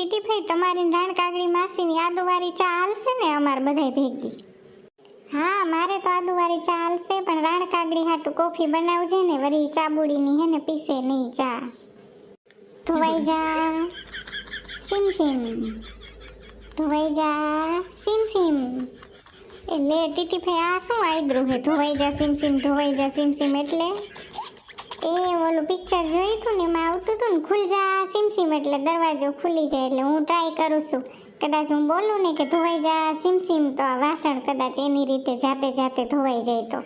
ટીટીભાઈ તમારી રાણ કાગડી માસીની આદુવારી ચા હાલશે ને અમારે બધાય ભેગી? હા, મારે તો આદુવારી ચા હાલશે, પણ રાણ કાગડી હાટું કોફી બનાવજે ને, વરી ચાબુડીની હે ને પીસે નહીં ચા. ધોવાઈ જા, સીમ સીમ. ધોવાઈ જા, સીમ સીમ. એટલે ટીટીભાઈ, આ શું આયદ્રું હે? ધોવાઈ જા, સીમ સીમ, ધોવાઈ જા, સીમ સીમ એટલે? એ ઓલું પિક્ચર જોયું હતું ને એમાં આવતું હતું ને ખુલ જા સીમ સીમ એટલે દરવાજો ખુલી જાય એટલે હું ટ્રાય કરું છું. કદાચ હું બોલું ને કે ધોવાઈ જા સીમ સીમ તો આ વાસણ કદાચ એની રીતે જાતે જાતે ધોવાઈ જાય તો.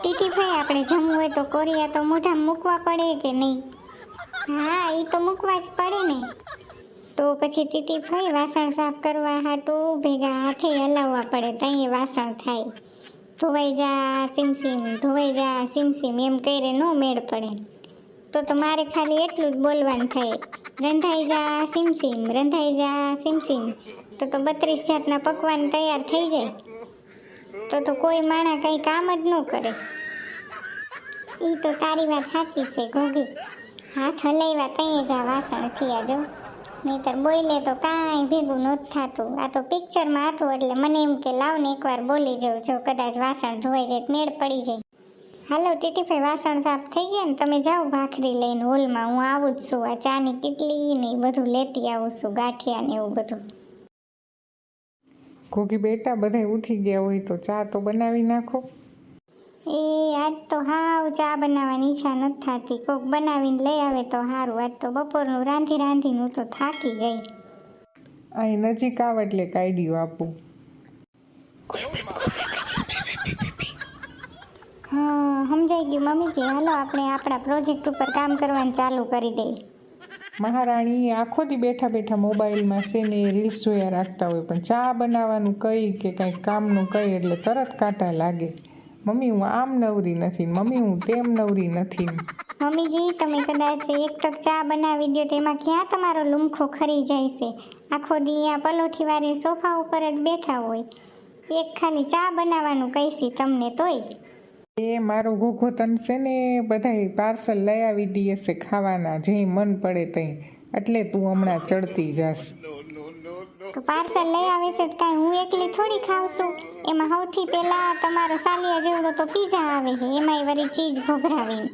ટીટીભાઈ આપણે જમવું હોય તો કોરિયા તો મોઢામાં મૂકવા પડે કે નહીં? હા એ તો મૂકવા જ પડે ને. તો પછી ટીટીભાઈ વાસણ સાફ કરવા હાટું ભેગા હાથે હલાવવા પડે ત્યાં વાસણ થાય. ધોવાઈ જા સીમસીમ ધોવાઈ જા સીમસીમ એમ કહીને નો મેળ પડે. તો તો મારે ખાલી એટલું જ બોલવાનું થાય. રંધાઈ જા સીમસીમ રંધાઈ જા સીમસીમ તો તો બત્રીસ જાતના પકવાન તૈયાર થઈ જાય. તો તો કોઈ માણા કંઈ કામ જ ન કરે. એ તો તારી વાત સાચી છે, ઘોઘી. હાથ હલાવ્યા તઈએ જ વાસણ થયા જો. નહીતર બોલે તો કાંઈ ભેગું નહોતું થતું. આ તો પિક્ચરમાં હતું એટલે મને એમ કે લાવ ને એકવાર બોલી જાઉં. જો કદાચ વાસણ ધોવાઈ જાય મેળ પડી જાય. હાલો, ટીટીભાઈ, વાસણ સાફ થઈ ગયા ને તમે જાઓ ભાખરી લઈને હોલમાં. હું આવું જ છું. આ ચાની કેટલી ને બધું લેતી આવું છું, ગાંઠિયા ને એવું બધું. ઘોઘી બેટા બધા ઉઠી ગયા હોય તો ચા તો બનાવી નાખો. એ આજ તો હાવ ચા બનાવવાની ઈચ્છા નથી થતી. કોક બનાવીને લઈ આવે તો સારું આજ તો બપોરનું રાંધી રાંધીને હું તો થાકી ગઈ. અહીં નજીક આવ એટલે કાઢ્યું આપું. હા સમજાઈ ગયું મમ્મીજી. હાલો આપણે આપણા પ્રોજેક્ટ ઉપર કામ કરવાનું ચાલુ કરી દઈએ. મહારાણી આખો દી બેઠા બેઠા મોબાઈલમાં છે ને એ રીલ્સ જોયા રાખતા હોય. પણ ચા બનાવવાનું કઈ કે કાંઈ કામનું કઈ એટલે તરત કાંટા લાગે. મમ્મી હું આમ નવરી નથી મમ્મી હું તેમ નવરી નથી. મમ્મીજી તમે કદાચ એક ટક ચા બનાવી દો તેમાં ક્યાં તમારો લુમખો ખરી જાય છે આખો દી આ પલોઠી વાળી સોફા ઉપર જ બેઠા હોય. એક ખાલી ચા બનાવવાનું કહીશી તમને તોય. એ મારો ઘોઘો તન છે ને બધાય પાર્સલ લઈ આવી દઈએ છે ખાવાના જે મન પડે તઈ. એટલે તું હમણાં ચડતી જાસ તો પાર્સલ લઈ આવે છે તો કાંઈ. હું એકલી થોડી ખાઉં છું. એમાં સૌથી પહેલાં તમારો સાલિયા જેવડો તો પીઝા આવે છે. એમાંય વળી ચીજ ઘોઘરાવીને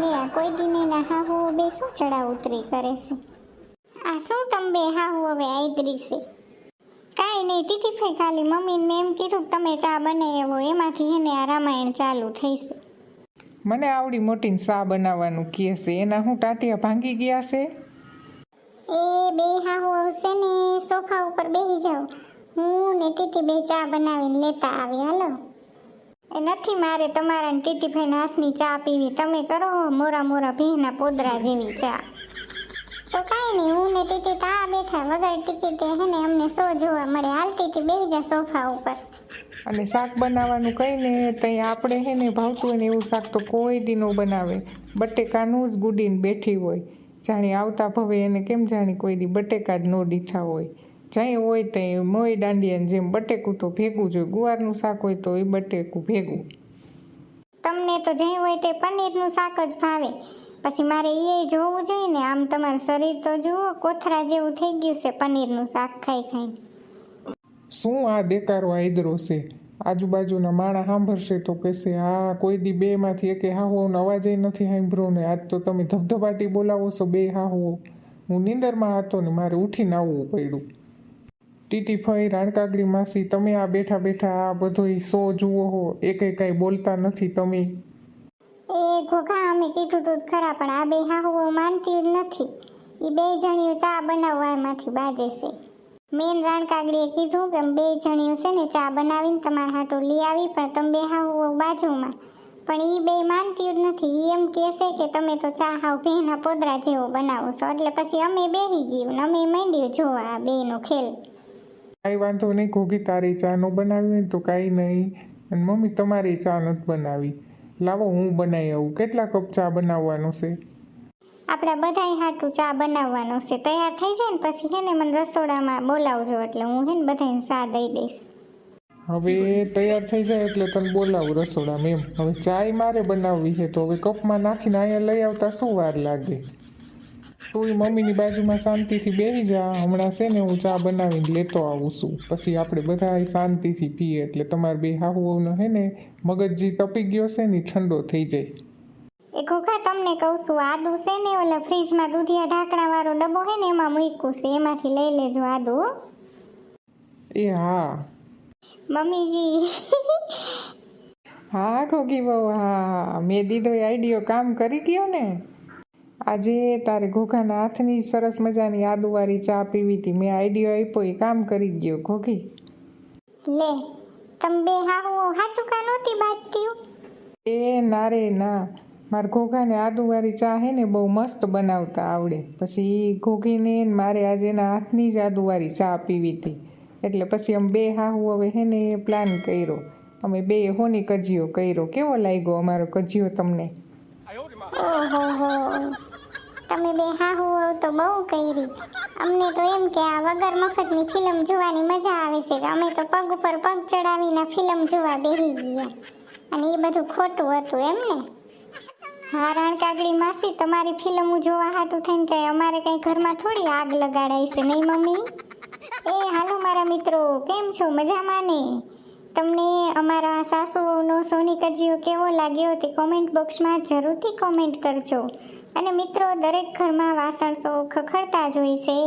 લે આ કોઈ દીને ના હાહુ બે શું ચડાવ ઉતરી કરે છે? આ શું તમે બે હાહુ હવે આઈતરી છે? કાંઈ નહીં ટીટીફાઈ ખાલી મમ્મીને મેં એમ કીધું કે તમે ચા બનાવ્યો એમાંથી હેને આ રામાયણ ચાલુ થઈશે મને આવડી મોટી ચા બનાવવાનું કહે છે. એના હું ટાટિયા ભાંગી ગયા છે? એ બે હાહુ આવશે ને, સોફા ઉપર બેસી જાઓ. હું ને ટીટી બે ચા બનાવીને લેતા આવી, હાલો. એ નથી મારે તમારા ને ટીટીભાઈના હાથની ચા પીવી. તમે કરો મોરા મોરા ભીના પોદરા જેવી ચા. તો કાંઈ નહીં, હું ને ટીટી તા બેઠા. વગર ટિકિટે હે ને અમને શો જોવા મળે. હાલતી ટીટી બેસી જા સોફા ઉપર. અને શાક બનાવવાનું કઈ ને તઈ આપણે હે ને ભાવતું હોય ને એવું શાક તો કોઈ દી ન બનાવે. બટેકાનું જ ગુડીને બેઠી હોય. જાણી આવતા ભવે એને કેમ જાણી કોઈ દી બટેકા જ નો દીઠા હોય. જ્યાં હોય ત્યાં મોય દાંડિયાને જેમ બટેકું તો ભેગું જોઈએ ગુવારનું શાક હોય તો એ બટેકું ભેગું. તમને તો જે હોય તે પનીરનું શાક જ ભાવે. પછી મારે એ જોવું જોઈએ ને આમ તમારું શરીર તો જુઓ કોથરા જેવું થઈ ગયું છે પનીરનું શાક ખાઈ ખાઈ શું આ દેકારો આદરો છે? આજુબાજુના માણા સાંભળશે તો કહેશે, હા, કોઈ દી બેમાંથી એકે હાહુઓનો અવાજે નથી સાંભળ્યો ને આજ તો તમે ધબધબાટી બોલાવો છો બે હાહુઓ. હું નીંદરમાં હતો ને મારે ઉઠીને આવવું પડ્યું. ટીટી ફઈ, રાણકાગડી માસી, તમે આ બેઠા બેઠા આ બધો શો જુઓ હો એકે કાંઈ બોલતા નથી તમે. એ ઘોઘા અમે કીધું તું ખરા, પણ આ બે હાહુઓ માનતી નથી. એ બે જણીઓ ચા બનાવવામાંથી બાજે છે. મેન રાણકાગડીએ કીધું કે બે જણીઓ છે ને ચા બનાવીને તમારા હાટું લઈ આવી, પણ તમે બે હાવ બાજુમાં. પણ એ બે માનતી જ નથી. એ એમ કહે છે કે તમે તો ચા હાવ બેના પોદરા જેવો બનાવો છો. એટલે પછી અમે બેહી ગયું અમે માંડ્યું જોવા આ બેનો ખેલ. કાંઈ વાંધો નહીં, ઘોઘી તારી ચા ન બનાવી હોય તો કાંઈ નહીં. અને મમ્મી તમારી ચા નથી બનાવી. લાવો હું બનાવી આવું. કેટલા કપ ચા બનાવવાનો છે? આપણા બધાય હાટું ચા બનાવવાનો છે. તૈયાર થઈ જાય ને પછી હે ને મને રસોડામાં બોલાવજો એટલે હું હે ને બધાને ચા દઈ દઈશ. હવે તૈયાર થઈ જાય એટલે તને બોલાવું રસોડામાં એમ. હવે ચાય મારે બનાવવી છે તો હવે કપમાં નાખીને અહીંયા લઈ આવતા શું વાર લાગે? તું મમ્મીની બાજુમાં શાંતિથી બેસી જા. હમણાં છે ને હું ચા બનાવીને લેતો આવું છું. પછી આપણે બધા શાંતિથી પીએ એટલે તમારે બે હાહુઓનો હે ને મગજ જે તપી ગયો છે ને ઠંડો થઈ જાય. એ ઘોઘા તમને કહું છું આદુ છે ને ઓલા ફ્રીજમાં દૂધિયા ઢાંકણાવાળો ડબ્બો છે ને એમાં મૂક્યું છે એમાંથી લઈ લેજો આદુ. હો. એ હા. મમ્મીજી. હા ઘોઘી બહુ હા મેં દીધો એ આઈડિયો કામ કરી ગયો ને. આજે તારે ઘોઘાના હાથની સરસ મજાની આદુવાળી ચા પીવી હતી. મેં આઈડિયો આપ્યો એ કામ કરી ગયો ઘોઘી. લે તમે બે હાહુઓ હાચું કા નહોતી બાજતી એ ના રે ના. મારા ઘોઘાને આદુવાળી ચા હે ને બહુ મસ્ત બનાવતા આવડે. પછી ઘોઘીને મારે આજે એના હાથની જ આદુવાળી ચા પીવી હતી. એટલે પછી અમે બે હાહુ હવે હે ને પ્લાન કર્યો. અમે બે હોની કજિયો કર્યો. કેવો લાગ્યો અમારો કજિયો તમને? તમે બે હોવ તો બહુ કરી. અમને તો એમ કે આ વગર મફતની ફિલ્મ જોવાની મજા આવે છે. અમે તો પગ ઉપર પગ ચડાવીને ફિલ્મ જોવા બેસી ગયા. અને એ બધું ખોટું હતું એમ ને? હા રણકાગડી માસી, તમારી ફિલ્મ જોવા હાટું થઈને કે અમારે કઈ ઘરમાં થોડી આગ લગાડાઈ છે, નહીં મમ્મી? એ, હાલો મારા મિત્રો, કેમ છો? મજામાં ને? તમને અમારા સાસુઓનો સોની કજીઓ કેવો લાગ્યો તે કોમેન્ટ બોક્સમાં જરૂરથી કોમેન્ટ કરજો. અને મિત્રો, દરેક ઘરમાં વાસણ તો ખખડતા જ હોય છે.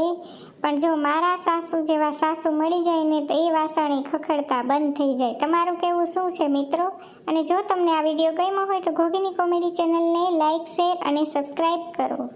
પણ જો મારા સાસુ જેવા સાસુ મળી જાય ને તો એ વાસણી ખખડતા બંધ થઈ જાય. તમારું કહેવું શું છે મિત્રો? અને જો તમને આ વીડિયો ગમ્યો હોય તો ઘોઘીની કોમેડી ચેનલને લાઇક શેર અને સબસ્ક્રાઈબ કરો.